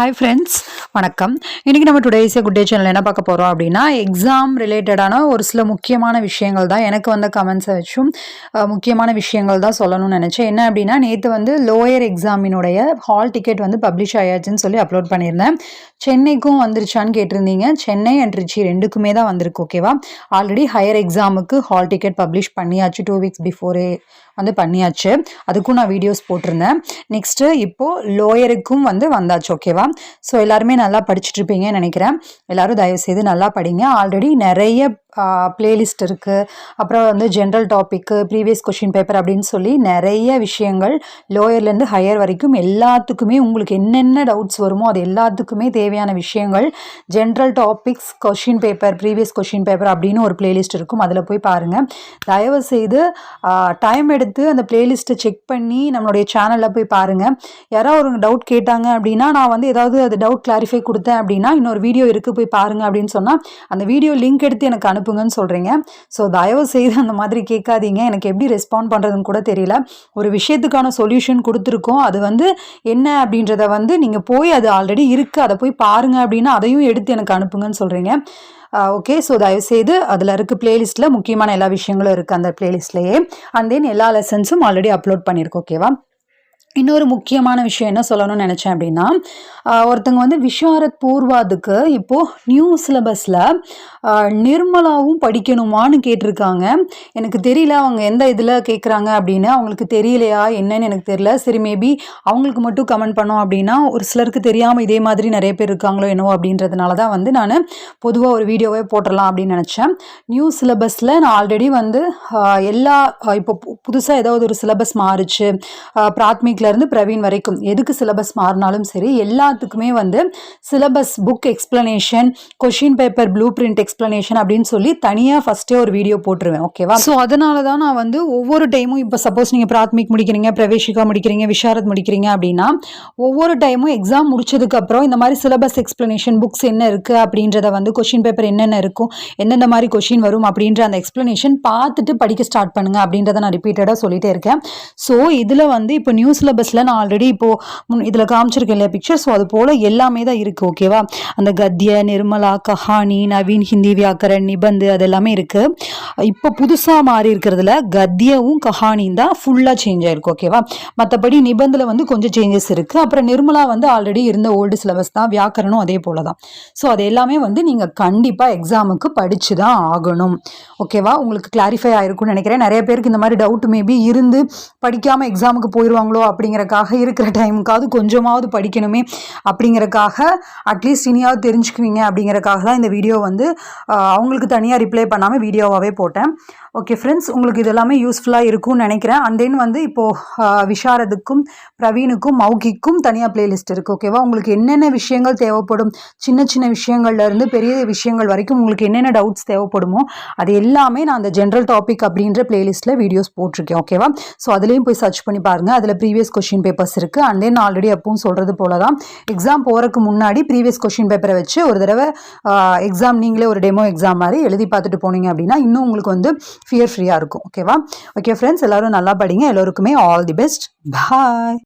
Hi friends வணக்கம். இன்றைக்கி நம்ம டுடேஸ் குட் டே சேனல் என்ன பார்க்க போகிறோம் அப்படின்னா எக்ஸாம் ரிலேட்டடான ஒரு சில முக்கியமான விஷயங்கள் தான் எனக்கு வந்த கமெண்ட்ஸை வச்சும் முக்கியமான விஷயங்கள் தான் சொல்லணும்னு நினச்சேன். என்ன அப்படின்னா நேற்று வந்து லோயர் எக்ஸாமினுடைய ஹால் டிக்கெட் வந்து பப்ளிஷ் ஆயாச்சுன்னு சொல்லி அப்லோட் பண்ணியிருந்தேன். சென்னைக்கும் வந்துருச்சான்னு கேட்டிருந்தீங்க. சென்னை அண்ட் ரிச்சி ரெண்டுக்குமே தான் வந்திருக்கு ஓகேவா ஆல்ரெடி ஹையர் எக்ஸாமுக்கு ஹால் டிக்கெட் பப்ளிஷ் பண்ணியாச்சு டூ வீக்ஸ் பிஃபோரே வந்து பண்ணியாச்சு. அதுக்கும் நான் வீடியோஸ் போட்டிருந்தேன். நெக்ஸ்ட்டு இப்போது லோயருக்கும் வந்து வந்தாச்சு ஓகேவா ஸோ எல்லாருமே நல்லா படிச்சுட்டு இருப்பீங்கன்னு நினைக்கிறேன். எல்லோரும் தயவுசெய்து நல்லா படிங்க. ஆல்ரெடி நிறைய பிளேலிஸ்ட் இருக்குது அப்புறம் வந்து general topic previous question paper அப்படின்னு சொல்லி நிறைய விஷயங்கள் லோயர்லேருந்து ஹையர் வரைக்கும் எல்லாத்துக்குமே உங்களுக்கு என்னென்ன டவுட்ஸ் வருமோ அது எல்லாத்துக்குமே தேவையான விஷயங்கள். General topics question paper previous question paper அப்படின்னு ஒரு பிளேலிஸ்ட் இருக்கும். அதில் போய் பாருங்கள் தயவு செய்து டைம் எடுத்து அந்த பிளேலிஸ்ட்டை செக் பண்ணி நம்மளுடைய சேனலில் போய் பாருங்கள் யாராவது ஒரு டவுட் கேட்டாங்க அப்படின்னா நான் வந்து ஏதாவது அது டவுட் கிளாரிஃபை கொடுத்தேன் அப்படின்னா இன்னொரு வீடியோ இருக்குது போய் பாருங்கள் அப்படின்னு சொன்னால் அந்த வீடியோ லிங்க் எடுத்து எனக்கு அனுப்புங்கன்னு சொல்கிறீங்க ஸோ தயவு செய்து அந்த மாதிரி கேட்காதீங்க. எனக்கு எப்படி ரெஸ்பாண்ட் பண்ணுறதுன்னு கூட தெரியல. ஒரு விஷயத்துக்கான சொல்யூஷன் கொடுத்துருக்கோம். அது வந்து என்ன அப்படின்றத வந்து நீங்கள் போய் அது ஆல்ரெடி இருக்குது அதை போய் பாருங்கள் அப்படின்னா அதையும் எடுத்து எனக்கு அனுப்புங்கன்னு சொல்கிறீங்க ஓகே ஸோ தயவுசெய்து அதில் இருக்க பிளேலிஸ்ட்டில் முக்கியமான எல்லா விஷயங்களும் இருக்குது அந்த பிளேலிஸ்ட்லேயே அண்ட் தென் எல்லா லெசன்ஸும் ஆல்ரெடி அப்லோட் பண்ணியிருக்கோம் ஓகேவா இன்னொரு முக்கியமான விஷயம் என்ன சொல்லணும்னு நினச்சேன் அப்படின்னா ஒருத்தங்க வந்து விஷாரத் பூர்வாதுக்கு இப்போது நியூ சிலபஸில் நிர்மலாவும் படிக்கணுமான்னு கேட்டிருக்காங்க. எனக்கு தெரியல அவங்க எந்த இதில் கேட்குறாங்க அப்படின்னு. அவங்களுக்கு தெரியலையா என்னன்னு எனக்கு தெரியல. சரி மேபி அவங்களுக்கு மட்டும் கமெண்ட் பண்ணோம் அப்படின்னா ஒரு சிலருக்கு தெரியாமல் இதே மாதிரி நிறைய பேர் இருக்காங்களோ என்னவோ அப்படின்றதுனால தான் வந்து நான் பொதுவாக ஒரு வீடியோவே போட்டுடலாம் அப்படின்னு நினச்சேன். நியூ சிலபஸில் நான் ஆல்ரெடி வந்து எல்லா இப்போ புதுசாக ஏதாவது ஒரு சிலபஸ் மாறுச்சு. ஆஹ் இருந்து பிரவீன் வரைக்கும் எதுக்கு சிலபஸ் மாறினாலும் சரி எல்லாத்துக்குமே வந்து syllabus book explanation question paper blueprint explanation அப்படின்னு சொல்லி தனியாக ஃபஸ்ட்டே ஒரு வீடியோ போட்டுருவேன். ஓகேவா ஸோ அதனால தான் நான் வந்து ஒவ்வொரு டைமும் இப்போ சப்போஸ் நீங்கள் பிராத்மிக் முடிக்கிறீங்க பிரவேஷிகா முடிக்கிறீங்க விஷாரத் முடிக்கிறீங்க அப்படின்னா ஒவ்வொரு டைமும் எக்ஸாம் முடிச்சதுக்கு அப்புறம் இந்த மாதிரி சிலபஸ் எக்ஸ்ப்ளனேஷன் புக்ஸ் என்ன இருக்குது அப்படின்றத வந்து கொஷின் பேப்பர் என்னென்ன இருக்கும் எந்தெந்த மாதிரி கொஷின் வரும் அப்படின்ற அந்த எக்ஸ்ப்ளனேஷன் பார்த்துட்டு படிக்க ஸ்டார்ட் பண்ணுங்க அப்படின்றத நான் ரிப்பீட்டடாக சொல்லிட்டே இருக்கேன். ஸோ இதில் வந்து இப்போ நியூஸில் சிலபஸில் நான் ஆல்ரெடி இப்போது இதில் காமிச்சிருக்கேன் இல்லையா பிக்சர் ஸோ அது போல் எல்லாமே தான் இருக்குது ஓகேவா அந்த கத்திய நிர்மலா கஹானி நவீன் ஹிந்தி வியாக்கரன் நிபந்து அது எல்லாமே இருக்குது இப்போ புதுசாக மாறி இருக்கிறதுல கத்தியவும் கஹானியும் தான் ஃபுல்லாக சேஞ்ச் ஆகிருக்கு ஓகேவா மற்றபடி நிபந்தில் வந்து கொஞ்சம் சேஞ்சஸ் இருக்குது அப்புறம் நிர்மலா வந்து ஆல்ரெடி இருந்த ஓல்டு சிலபஸ் தான் வியாக்கரனும் அதே போல் தான். ஸோ அது எல்லாமே வந்து நீங்கள் கண்டிப்பாக எக்ஸாமுக்கு படித்து தான் ஆகணும் ஓகேவா உங்களுக்கு கிளாரிஃபை ஆயிருக்கும்னு நினைக்கிறேன். நிறைய பேருக்கு இந்த மாதிரி டவுட் மேபி இருந்து படிக்காமல் எக்ஸாமுக்கு போயிடுவாங்களோ அப்படிங்கறக்காக இருக்கிற டைமுக்காவது கொஞ்சமாவது படிக்கணுமே அப்படிங்கிறக்காக அட்லீஸ்ட் இனியாவது தெரிஞ்சுக்குவீங்க அப்படிங்கிறக்காக தான் இந்த வீடியோ வந்து அவங்களுக்கு தனியாக ரிப்ளை பண்ணாமல் வீடியோவாகவே போட்டேன். ஓகே ஃப்ரெண்ட்ஸ் உங்களுக்கு இது எல்லாமே யூஸ்ஃபுல்லாக இருக்கும்னு நினைக்கிறேன். அண்ட் தென் வந்து இப்போது விஷாரதுக்கும் பிரவீனுக்கும் மௌகிக்கும் தனியாக பிளேலிஸ்ட் இருக்குது ஓகேவா உங்களுக்கு என்னென்ன விஷயங்கள் தேவைப்படும்? சின்ன சின்ன விஷயங்கள்லேருந்து பெரிய விஷயங்கள் வரைக்கும் உங்களுக்கு என்னென்ன டவுட்ஸ் தேவைப்படுமோ அது எல்லாமே நான் அந்த ஜென்ரல் டாபிக் அப்படின்ற பிளேலிஸ்ட்டில் வீடியோஸ் போட்டிருக்கேன் ஓகேவா ஸோ அதுலேயும் போய் சர்ச் பண்ணி பாருங்கள் அதில் ப்ரீவியஸ் ப்ரீவியஸ் கொஷின் பேப்பர்ஸ் இருக்குது அண்ட் தென் ஆல்ரெடி எப்பவும் சொல்கிறது போல தான் எக்ஸாம் போகிறதுக்கு முன்னாடி ப்ரீவியஸ் கொஷின் பேப்பரை வச்சு ஒரு தடவை எக்ஸாம் நீங்களே ஒரு டெமோ எக்ஸாம் மாதிரி எழுதி பார்த்துட்டு போனீங்க அப்படின்னா இன்னும் உங்களுக்கு வந்து ஃபியர் ஃப்ரீயாக இருக்கும். ஓகேவா ஓகே ஃப்ரெண்ட்ஸ் எல்லோரும் நல்லா படிங்க. எல்லோருக்குமே ஆல் தி பெஸ்ட் பாய்